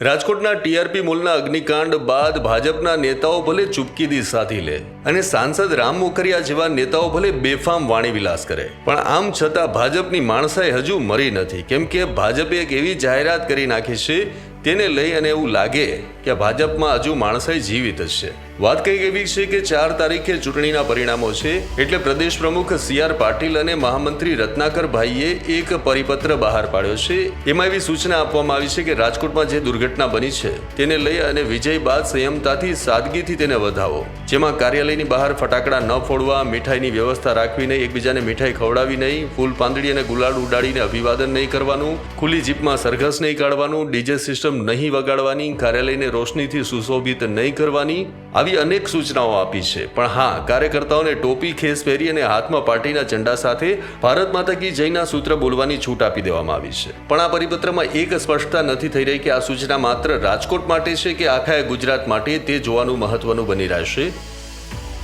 રાજકોટના ટીઆરપી મોલના અગ્નિકાંડ બાદ ભાજપના નેતાઓ ભલે ચૂપકીદી સાથી લે અને સાંસદ રામ મોકરિયા જેવા નેતાઓ ભલે બેફામ વાણી વિલાસ કરે, પણ આમ છતાં ભાજપની માણસાઈ હજુ મરી નથી. કેમ કે ભાજપે એક એવી જાહેરાત કરી નાખી છે તેને લઈ અને એવું લાગે કે ભાજપમાં હજુ માણસાઈ જીવિત જ છે. વાત કંઈક એવી છે કે ચાર તારીખે ચૂંટણીના પરિણામો છે, એટલે પ્રદેશ પ્રમુખ સી આર પાટીલ અને મહામંત્રી રત્નાકર ભાઈએ એક પરિપત્ર બહાર પાડ્યો છે. એમાં એવી સૂચના આપવામાં આવી છે કે રાજકોટમાં જે દુર્ઘટના બની છે, તેને લઈ અને વિજય બાદ સંયમતાથી સાદગીથી તેને વધાવો. જેમાં કાર્યાલયની બહાર ફટાકડા ન ફોડવા, મીઠાઈની વ્યવસ્થા રાખવી નહીં, એકબીજાને મીઠાઈ ખવડાવી નહીં, ફૂલ પાંદડી અને ગુલાલ ઉડાડીને અભિવાદન નહીં કરવાનું, ખુલ્લી જીપમાં સરઘસ નહીં કાઢવાનું, ડીજે સિસ્ટમ નહીં વગાડવાની કાર્યાલયને રોશનીથી સુશોભિત નહીં કરવાની આવી અનેક સૂચનાઓ આપી છે. પણ હા, કાર્યકર્તાઓને ટોપી, ખેસ પહેરી અને હાથમાં પાર્ટીના ઝંડા સાથે ભારત માતા કી જયના સૂત્ર બોલવાની છૂટ આપી દેવામાં આવી છે. પણ આ પરિપત્રમાં એક સ્પષ્ટતા નથી થઈ રહી કે આ સૂચના માત્ર રાજકોટ માટે છે કે આખા ગુજરાત માટે તે જોવાનું મહત્વનું બની રહેશે?